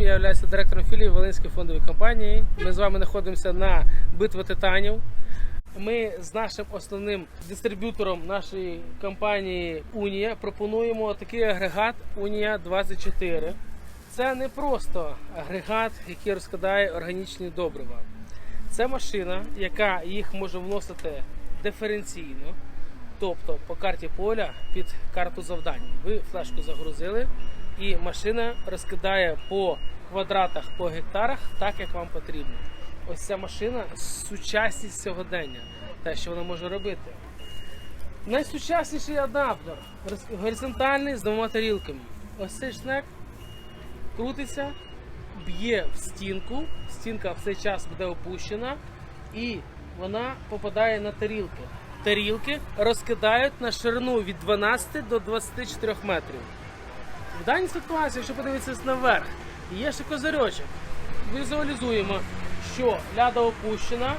директором філії Волинської фондової компанії. Ми з вами знаходимося на битві титанів. Ми з нашим основним дистриб'ютором нашої компанії Унія пропонуємо такий агрегат Унія 24. Це не просто агрегат, який розкладає органічні добрива. Це машина, яка їх може вносити диференційно, тобто по карті поля під карту завдань. Ви флешку загрузили, і машина розкидає по квадратах, по гектарах так, як вам потрібно. Ось ця машина сучасність сьогодення, те, що вона може робити. Найсучасніший адаптер горизонтальний з двома тарілками. Ось цей шнек крутиться, б'є в стінку, стінка в цей час буде опущена, і вона попадає на тарілки. Тарілки розкидають на ширину від 12 до 24 метрів. В даній ситуації, якщо подивитися наверх, є ще козирьочок. Візуалізуємо, що ляда опущена,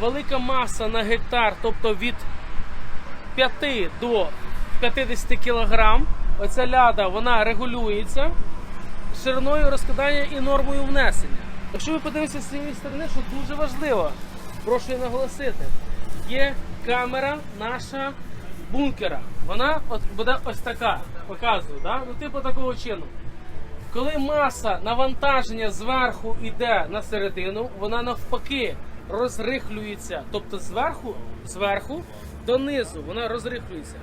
велика маса на гектар, тобто від 5 до 50 кг. Оця ляда вона регулюється шириною розкидання і нормою внесення. Якщо ви подивитеся з цієї сторони, що дуже важливо, прошу я наголосити, є камера наша бункера. Вона от буде ось така, показую, да? ну, типу такого чину. Коли маса навантаження зверху йде на середину, вона навпаки розрихлюється. Тобто зверху, зверху донизу вона розрихлюється.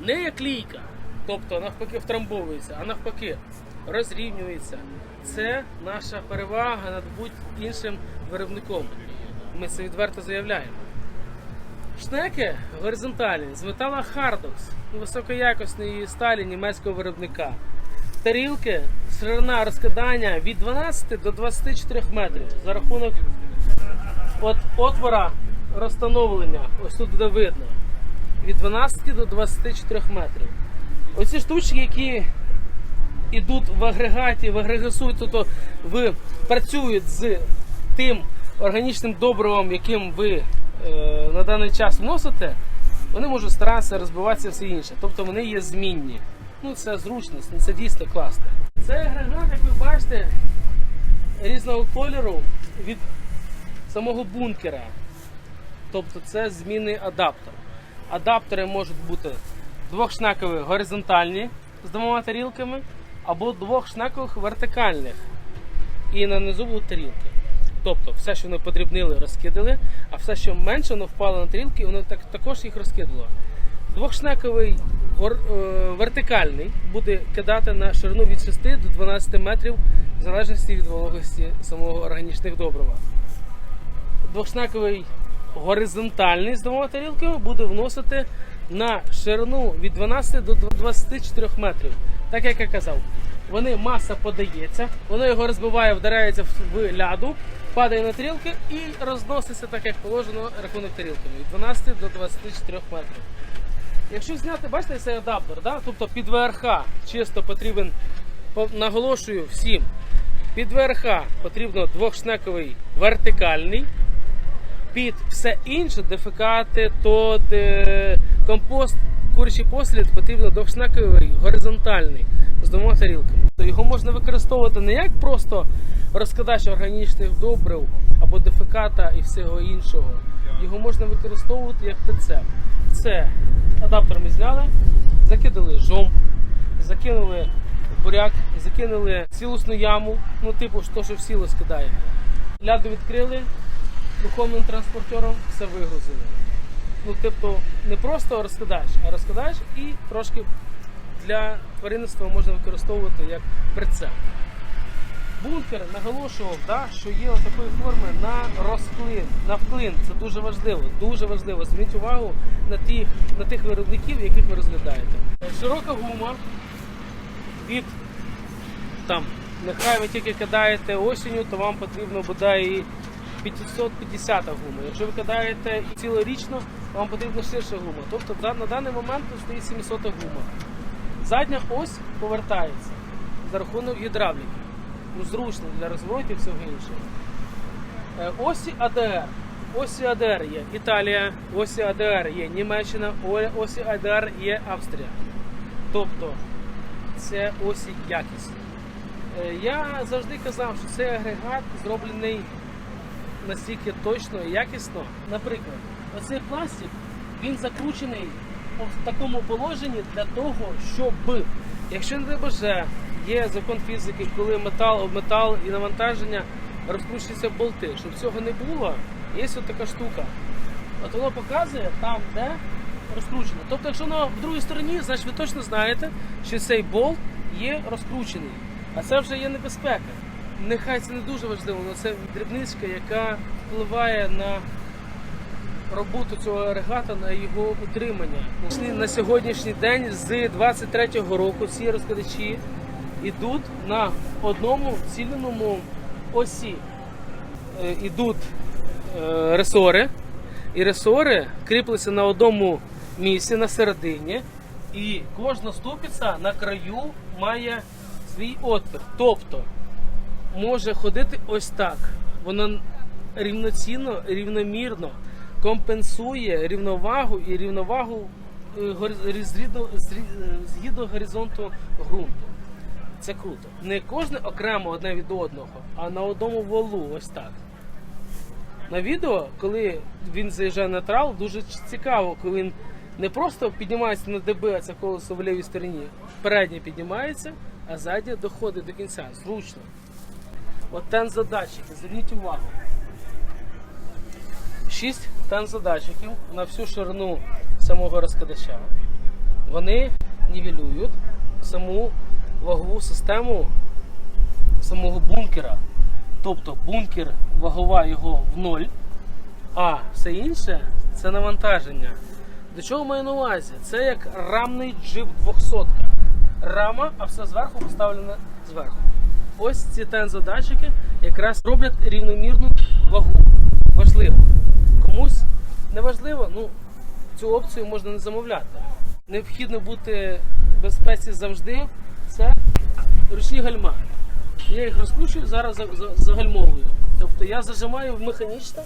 Не як лійка, тобто навпаки втрамбовується, а навпаки розрівнюється. Це наша перевага над будь-іншим виробником. Ми це відверто заявляємо. Шнеки горизонтальні з метала Hardox, високоякісної сталі німецького виробника. Тарілки, ширина розкидання від 12 до 24 метрів за рахунок от отвора розстановлення. Ось тут буде видно. Від 12 до 24 метрів. Оці штучки, які йдуть в агрегаті, в агрегасують, тобто ви працюють з тим органічним добривом, яким ви на даний час вносите, вони можуть старатися розбиватися все інше. Тобто вони є змінні. Ну це зручність, ну, це дійсно класно. Цей агрегат, як ви бачите, різного кольору від самого бункера. Тобто це змінний адаптер. Адаптери можуть бути двохшнакові горизонтальні з двома тарілками, або двохшнакових вертикальних. І на низу будуть тарілки. Тобто все, що вони подрібнили, розкидали, а все, що менше, воно впало на тарілки, воно так, також їх розкидало. Двохшнаковий гор, е, вертикальний буде кидати на ширину від 6 до 12 метрів, в залежності від вологості самого органічних добрива двохшнаковий горизонтальний з двома тарілками буде вносити на ширину від 12 до 24 метрів. Так як я казав, вони маса подається, воно його розбиває, вдарається в ляду, падає на тарілки і розноситься так, як положено рахунок тарілками від 12 до 24 метрів. Якщо зняти, бачите, цей адаптер, да? тобто під ВРХ чисто потрібен, наголошую всім, під ВРХ потрібно двохшнековий вертикальний, під все інше, дефекати, тод, е, компост, курячий послід потрібно двохшнековий горизонтальний з двома тарілками. Його можна використовувати не як просто розкладач органічних добрив або дефеката і всього іншого. Його можна використовувати як прицеп. Це адаптер ми зняли, закидали жом, закинули буряк, закинули цілісну яму, ну типу то, що в сіло скидає. Ляду відкрили, духовним транспортером все вигрузили. Ну, тобто, не просто розкидач, а розкидач і трошки для тваринництва можна використовувати як прицеп. Бункер наголошував, да, що є такої форми на розклин, на вклин. Це дуже важливо. Дуже важливо. Зверніть увагу на тих, на тих виробників, яких ви розглядаєте. Широка гума від там, нехай ви тільки кидаєте осінню, то вам потрібно буде і 550 гума. Якщо ви кидаєте цілорічно, вам потрібна ширша гума. Тобто на даний момент стоїть 700 гума. Задня ось повертається за рахунок гідравліки. Ну, зручно для розвитку і всього іншого. Е, Осі АДР. Осі АДР є Італія, осі АДР є Німеччина, осі АДР є Австрія. Тобто це осі якісні. Е, Я завжди казав, що цей агрегат зроблений настільки точно і якісно. Наприклад, оцей пластик він закручений в такому положенні для того, щоб, якщо не Боже, є закон фізики, коли метал об метал і навантаження розкручуються болти, щоб цього не було, є ось така штука. От воно показує там, де розкручено. Тобто, якщо воно в другій стороні, значить ви точно знаєте, що цей болт є розкручений. А це вже є небезпека. Нехай це не дуже важливо, але це дрібничка, яка впливає на роботу цього агрегата, на його утримання. На сьогоднішній день з 23-го року ці розкладачі йдуть на одному ціленому осі. Е, Ідуть е, ресори, і ресори кріпляться на одному місці на середині, і кожна ступиця на краю має свій отвір. Тобто може ходити ось так. Воно рівноцінно, рівномірно компенсує рівновагу і рівновагу е, згідно горизонту ґрунту. Це круто. Не кожне окремо одне від одного, а на одному валу, ось так. На відео, коли він заїжджає на трал, дуже цікаво, коли він не просто піднімається на ДБ, а це колесо в лівій стороні, переднє піднімається, а заднє доходить до кінця. Зручно. От тензодатчики, зверніть увагу. Шість тензодатчиків на всю ширину самого розкладача. Вони нівелюють саму вагову систему самого бункера. Тобто бункер вагова його в ноль, а все інше це навантаження. До чого маю на увазі? Це як рамний джип 200. Рама, а все зверху поставлено зверху. Ось ці тензодатчики якраз роблять рівномірну вагу. Важливо. Комусь не важливо, ну цю опцію можна не замовляти. Необхідно бути в безпеці завжди. Це ручні гальма. Я їх розкручую, зараз за- за- загальмовую. Тобто я зажимаю механічно,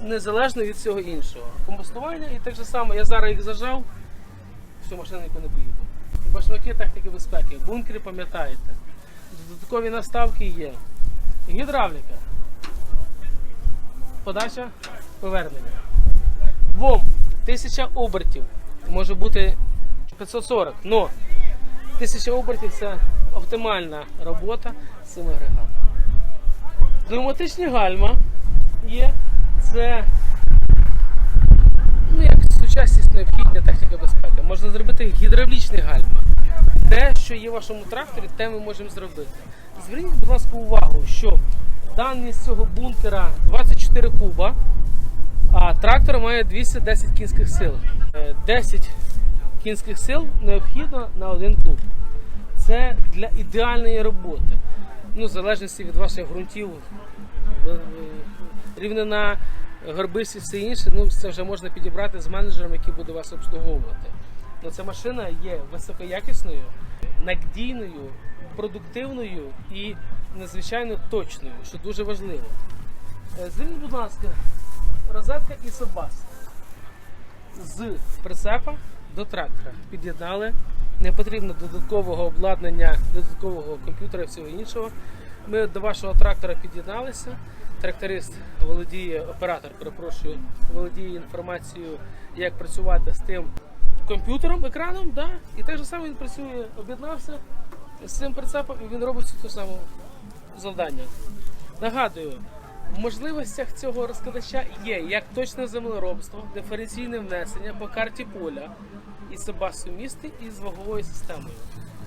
незалежно від всього іншого. Комбустування і так же само, я зараз їх зажав, машину нікуди не поїду. Башмаки техніки безпеки, бункери пам'ятаєте. Додаткові наставки є. Гідравліка. Подача повернення. ВОМ 1000 обертів. Може бути 540. Но 1000 обертів це оптимальна робота з цим агрегатом. Пневматичні гальма є. Це ну, як сучасність необхідна техніка безпеки. Можна зробити гідравлічні гальма. Те, що є в вашому тракторі, те ми можемо зробити. Зверніть, будь ласка, увагу, що дальність цього бункера 24 куба, а трактор має 210 кінських сил. Е, 10 кінських сил необхідно на один куб. Це для ідеальної роботи. Ну, в залежності від ваших ґрунтів, е, е, рівнина, горбистість, все інше, ну це вже можна підібрати з менеджером, який буде вас обслуговувати. Ну, ця машина є високоякісною, надійною, продуктивною і надзвичайно точною, що дуже важливо. Е, Зверніть, будь ласка, розетка і собас з прицепа до трактора під'єднали. Не потрібно додаткового обладнання, додаткового комп'ютера і всього іншого. Ми до вашого трактора під'єдналися. Тракторист володіє, оператор, перепрошую, володіє інформацією, як працювати з тим комп'ютером, екраном, да? і так же само він працює, об'єднався з цим прицепом і він робить те саме завдання. Нагадую, в можливостях цього розкладача є як точне землеробство, диференційне внесення по карті поля і себе сумісти із ваговою системою.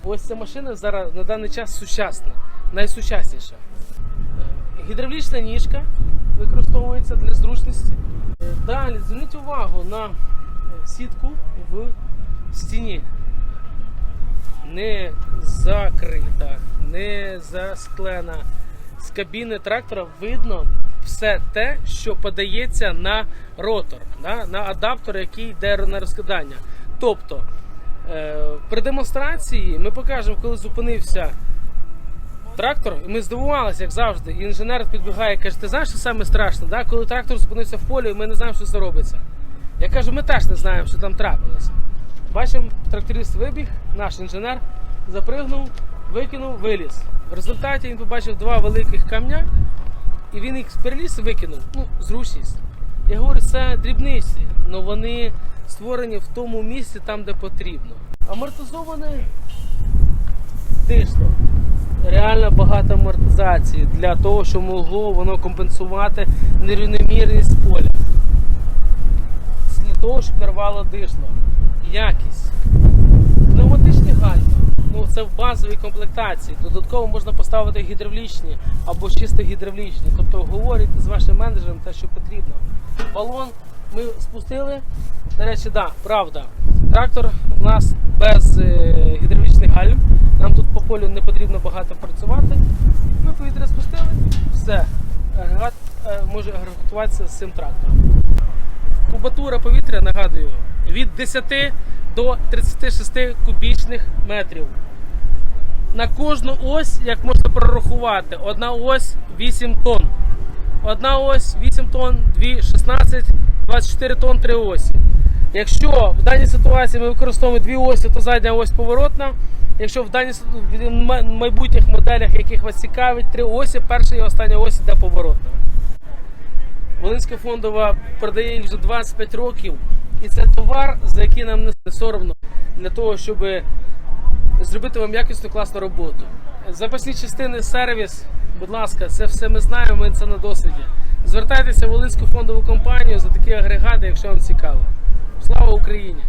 Ось ця машина зараз на даний час сучасна, найсучасніша. Е, Гідравлічна ніжка використовується для зручності. Далі зверніть увагу на е, сітку в стіні. Не закрита, не засклена. З кабіни трактора видно все те, що подається на ротор, на адаптер, який йде на розкидання. Тобто е, при демонстрації ми покажемо, коли зупинився трактор, і ми здивувалися, як завжди. І інженер підбігає і каже: ти знаєш, що саме страшне, да? коли трактор зупинився в полі, і ми не знаємо, що це робиться. Я кажу, ми теж не знаємо, що там трапилося. Бачимо, тракторист вибіг, наш інженер запригнув викинув, виліз. В результаті він побачив два великих камня, і він їх переліз і викинув. Ну, зручність. Я говорю, це дрібниці, але вони створені в тому місці, там, де потрібно. Амортизоване дишло. Реально багато амортизації для того, щоб могло воно компенсувати нерівномірність поля. Для того, щоб нарвало дишло. Якість. Ну, це в базовій комплектації. Додатково можна поставити гідравлічні або чисто гідравлічні. Тобто говорите з вашим менеджером те, що потрібно. Балон ми спустили. До речі, да, правда. Трактор у нас без е, гідравлічних гальм. Нам тут по полю не потрібно багато працювати. Ми повітря спустили, все. Агрегат е, може агрегатуватися з цим трактором. Кубатура повітря, нагадую, від 10 до 36 кубічних метрів. На кожну ось, як можна прорахувати, одна ось 8 тонн. Одна ось 8 тонн, 2 16, 24 тонн, 3 осі. Якщо в даній ситуації ми використовуємо дві осі, то задня ось поворотна. Якщо в даній в майбутніх моделях, яких вас цікавить, три осі, перша і остання ось іде поворотна. Волинська фондова продає їх вже 25 років, і це товар, за який нам не соромно для того, щоб зробити вам якісну класну роботу. Запасні частини, сервіс, будь ласка, це все ми знаємо, ми це на досвіді. Звертайтеся в Волинську фондову компанію за такі агрегати, якщо вам цікаво. Слава Україні!